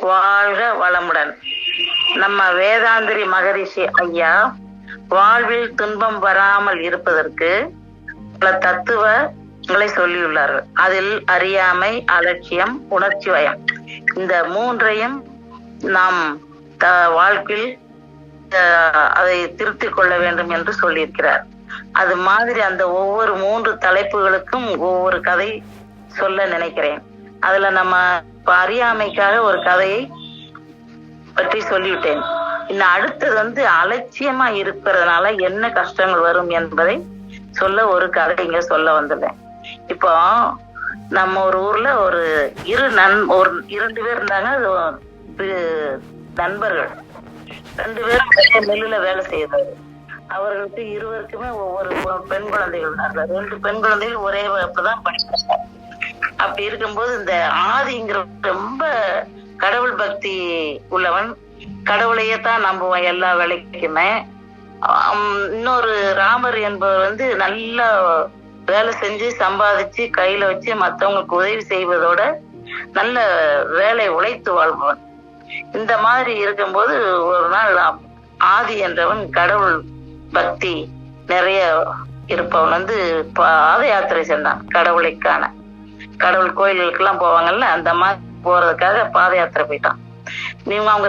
வாழ்க வளமுடன். நம்ம வேதாந்திரி மகரிஷி ஐயா வாழ்வில் துன்பம் வராமல் இருப்பதற்கு பல தத்துவங்களை சொல்லியுள்ளார்கள். அதில் அறியாமை அலட்சியம் உணர்ச்சி வயம் இந்த மூன்றையும் நாம் த- வாழ்க்கையில் அதை திருத்திக் கொள்ள வேண்டும் என்று சொல்லியிருக்கிறார். அது மாதிரி அந்த ஒவ்வொரு மூன்று தலைப்புகளுக்கும் ஒவ்வொரு கதை சொல்ல நினைக்கிறேன். அதுல நம்ம இப்ப அறியாமைக்காக ஒரு கதையை பற்றி சொல்லிவிட்டேன். இன்னும் அடுத்தது வந்து அலட்சியமா இருக்கிறதுனால என்ன கஷ்டங்கள் வரும் என்பதை சொல்ல ஒரு கதை இங்க சொல்ல வந்துள்ளேன். இப்போ நம்ம ஒரு ஊர்ல ஒரு இரு நன் ஒரு இரண்டு பேர் இருந்தாங்க. அது நண்பர்கள். ரெண்டு பேரும் மில்லுல வேலை செய்யறாரு அவர்களுக்கு இருவருக்குமே ஒவ்வொரு பெண் குழந்தைகள் ரெண்டு பெண் குழந்தைகள் ஒரே வகுப்புதான் படிக்கிறாங்க அப்படி இருக்கும்போது இந்த ஆதிங்கிற ரொம்ப கடவுள் பக்தி உள்ளவன் கடவுளையே தான் நம்புவான் எல்லா வேலைக்குமே. இன்னொரு ராமர் என்பவர் வந்து நல்லா வேலை செஞ்சு சம்பாதிச்சு கையில வச்சு மற்றவங்களுக்கு உதவி செய்வதோட நல்ல வேலை உழைத்து வாழ்பவன். இந்த மாதிரி இருக்கும்போது ஒரு நாள் ஆதி என்றவன் கடவுள் பக்தி நிறைய இருப்பவன் வந்து பாத யாத்திரை சென்றான் கடவுளை காண. கடவுள் கோயில்களுக்கு எல்லாம் போவாங்கல்ல அந்த மாதிரி போறதுக்காக பாத யாத்திரை போயிட்டான். நீங்க அவங்க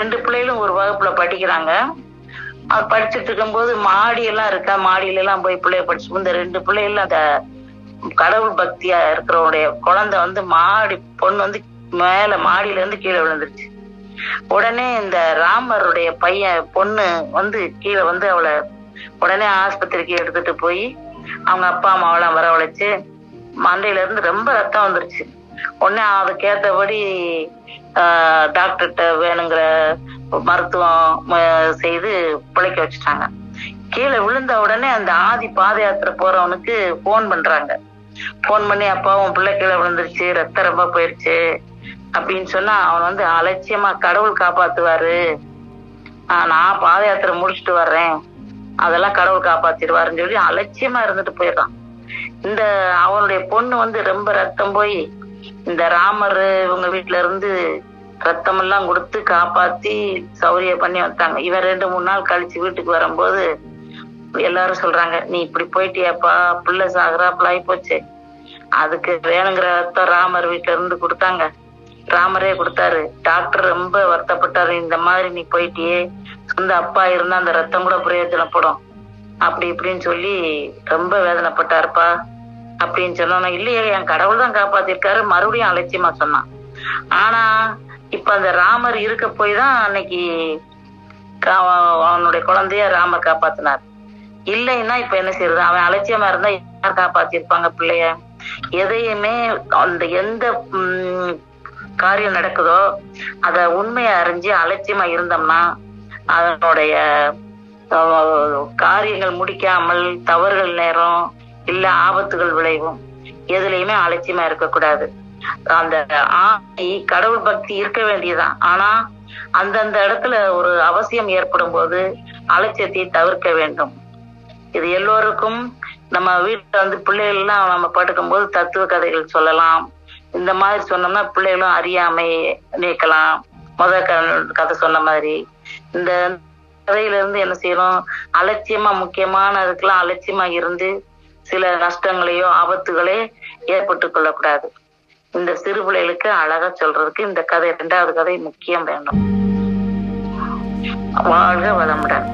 ரெண்டு பிள்ளைகளும் ஒரு வகுப்புல படிக்கிறாங்க. அது படிச்சுட்டு இருக்கும்போது மாடி எல்லாம் இருக்கா? மாடியில எல்லாம் போய் பிள்ளைய படிச்சு இந்த ரெண்டு பிள்ளைகளும் அந்த கடவுள் பக்தியா இருக்கிறவருடைய குழந்தை வந்து மாடி பொண்ணு வந்து மேல மாடியில இருந்து கீழே விழுந்துருச்சு. உடனே இந்த ராமருடைய பையன் பொண்ணு வந்து கீழே வந்து அவளை உடனே ஆஸ்பத்திரிக்கு எடுத்துட்டு போய் அவங்க அப்பா அம்மாவெல்லாம் வரவழைச்சு மண்டையில இருந்து ரொம்ப ரத்தம் வந்துருச்சு. உடனே அதுக்கேற்றபடி டாக்டர்கிட்ட வேணுங்கிற மருத்துவம் செய்து பிழைக்க வச்சுட்டாங்க. கீழே விழுந்த உடனே அந்த ஆதி பாத யாத்திரை போறவனுக்கு போன் பண்றாங்க. போன் பண்ணி அப்பா உன் பிள்ளை கீழே விழுந்துருச்சு ரத்தம் ரொம்ப போயிருச்சு. அப்படின்னு சொன்னா அவன் வந்து அலட்சியமா கடவுள் காப்பாத்துவாரு. நான் பாத யாத்திரை முடிச்சுட்டு வர்றேன். அதெல்லாம் கடவுள் காப்பாத்திடுவாருன்னு சொல்லி அலட்சியமா இருந்துட்டு போயிடுறான். இந்த அவனுடைய பொண்ணு வந்து ரொம்ப ரத்தம் போய் இந்த ராமர் இவங்க வீட்டுல இருந்து ரத்தம் எல்லாம் கொடுத்து காப்பாத்தி சௌரியம் பண்ணி வந்தாங்க. இவன் ரெண்டு மூணு நாள் கழிச்சு வீட்டுக்கு வரும்போது எல்லாரும் சொல்றாங்க நீ இப்படி போயிட்டியாப்பா? பிள்ளை சாகுறாப்புல ஆகி போச்சு அதுக்கு வேணுங்கிற ரத்தம் ராமர் வீட்டுல இருந்து கொடுத்தாங்க. ராமரே கொடுத்தாரு டாக்டர் ரொம்ப வருத்தப்பட்டாரு இந்த மாதிரி நீ போயிட்டியே. சொந்த அப்பா இருந்தா அந்த ரத்தம் கூட பிரயோஜனப்படும். அப்படி இப்படின்னு சொல்லி ரொம்ப வேதனைப்பட்டாருப்பா. அப்படின்னு சொன்னோன்னா இல்லையே என் கடவுள் தான் காப்பாத்திருக்காரு மறுபடியும் அலட்சியமா சொன்னான். ஆனா இப்ப அந்த ராமர் இருக்க போய் தான் அன்னைக்கு கா- அவனுடைய குழந்தைய ராமர் காப்பாத்தினார். இல்லைன்னா இப்ப என்ன செய்யறது அவன் அலட்சியமா இருந்தா யார் காப்பாத்திருப்பாங்க பிள்ளைய? எதையுமே அந்த எந்த காரியம் நடக்குதோ அத உண்மையை அறிஞ்சு அலட்சியமா இருந்தோம்னா அதனுடைய காரியங்கள் முடிக்காமல் தவறுகள் நேரம் இல்ல ஆபத்துகள் விளைவும் எதுலயுமே அலட்சியமா இருக்கக்கூடாது. அந்த ஆணை கடவுள் பக்தி இருக்க வேண்டியதுதான். ஆனா அந்தந்த இடத்துல ஒரு அவசியம் ஏற்படும் போது அலட்சியத்தை தவிர்க்க வேண்டும். இது எல்லோருக்கும் நம்ம வீட்டுல வந்து பிள்ளைகள் எல்லாம் நம்ம படுக்கும் போது தத்துவ கதைகள் சொல்லலாம். இந்த மாதிரி சொன்னோம்னா பிள்ளைகளும் அறியாமை நீக்கலாம். முத க- கதை சொன்ன மாதிரி. இந்த கதையில இருந்து என்ன செய்யணும்? அலட்சியமா முக்கியமான முக்கியமானதுக்கெல்லாம் அலட்சியமா இருந்து சில நஷ்டங்களையோ ஆபத்துகளே ஏற்பட்டு கொள்ளக்கூடாது. இந்த சிறு பிள்ளைகளுக்கு அழகா சொல்றதுக்கு இந்த கதை இரண்டாவது கதை முக்கியம் வேண்டும் வாழ்க வளமுடன்.